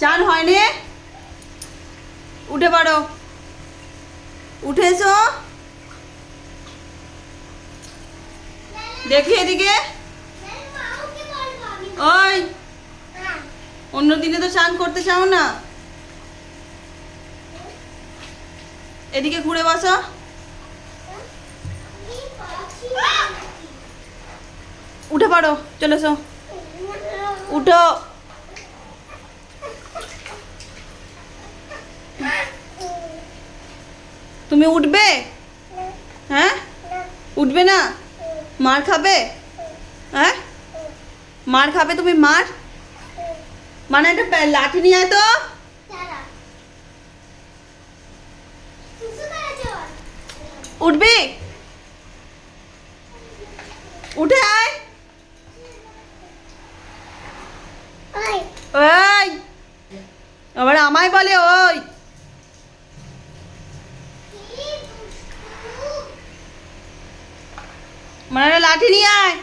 চান হয়নি? উঠে পড়ো। উঠেছো? দেখি এদিকে। ওই, অন্য দিনে তো চান করতে চাও না। এদিকে ঘুরে বসো। উঠে পড়ো চলে এসো উঠো। তুমি উঠবে? হ্যাঁ? উঠবে না? মার খাবে? হ্যাঁ? মার খাবে তুমি মার? মানে একটা লাঠি নিয়ে তো। উঠবি? উঠে আয়। ওই আবার আমায় বলে ওই মানে লাঠি নিয়ে আয়।